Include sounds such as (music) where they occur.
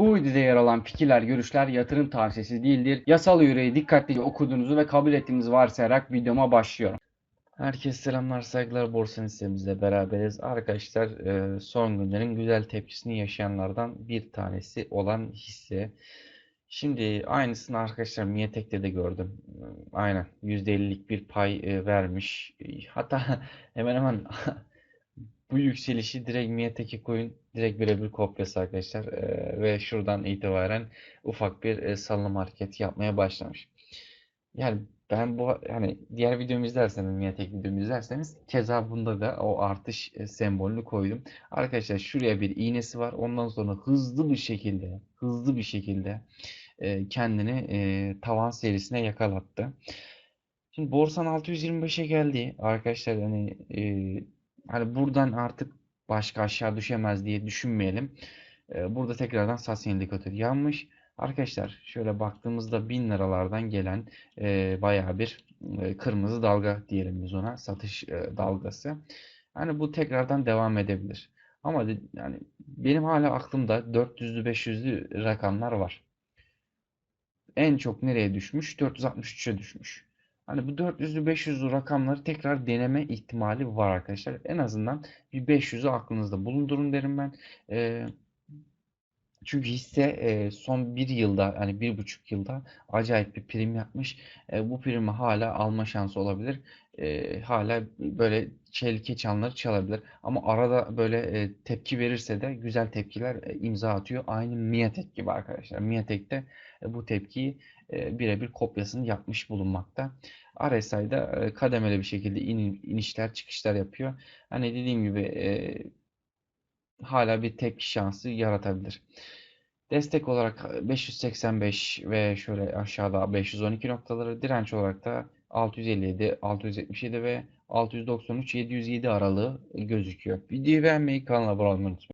Bu videoda yer alan fikirler, görüşler yatırım tavsiyesi değildir. Yasal yüreği dikkatlice okuduğunuzu ve kabul ettiğinizi varsayarak videoma başlıyorum. Herkese selamlar, saygılar. Borsa listemizle beraberiz. Arkadaşlar e, son günlerin güzel tepkisini yaşayanlardan bir tanesi olan hisse. Şimdi aynısını arkadaşlar Miatek'te de gördüm. Aynen %50'lik bir pay e, vermiş. Hatta (laughs) hemen hemen bu yükselişi direkt Miatek'e koyun. Direkt birebir kopyası arkadaşlar. E, ve şuradan itibaren ufak bir e, salınım hareketi yapmaya başlamış. Yani ben bu hani diğer videomu izlerseniz, Miatek videomu izlerseniz keza bunda da o artış e, sembolünü koydum. Arkadaşlar şuraya bir iğnesi var. Ondan sonra hızlı bir şekilde, hızlı bir şekilde e, kendini e, tavan serisine yakalattı. Şimdi borsan 625'e geldi. Arkadaşlar hani e, hani buradan artık başka aşağı düşemez diye düşünmeyelim. E, burada tekrardan sat indikatörü yanmış. Arkadaşlar şöyle baktığımızda 1000 liralardan gelen e, bayağı bir e, kırmızı dalga diyelim biz ona satış e, dalgası. Hani bu tekrardan devam edebilir. Ama de- yani benim hala aklımda 400'lü 500'lü rakamlar var. En çok nereye düşmüş? 463'e düşmüş. Hani bu 400'lü 500'lü rakamları tekrar deneme ihtimali var arkadaşlar. En azından bir 500'ü aklınızda bulundurun derim ben. Ee, çünkü hisse son bir yılda hani bir buçuk yılda acayip bir prim yapmış. E, bu primi hala alma şansı olabilir. E, hala böyle çelike çanları çalabilir. Ama arada böyle e, tepki verirse de güzel tepkiler imza atıyor. Aynı Miatek gibi arkadaşlar. Miatek de bu tepkiyi e, birebir kopyasını yapmış bulunmakta. RSI'da e, kademeli bir şekilde in- inişler çıkışlar yapıyor. Hani dediğim gibi hala bir tepki şansı yaratabilir. Destek olarak 585 ve şöyle aşağıda 512 noktaları, direnç olarak da 657, 677 ve 693, 707 aralığı gözüküyor. Videoyu beğenmeyi, kanala abone olmayı unutmayın.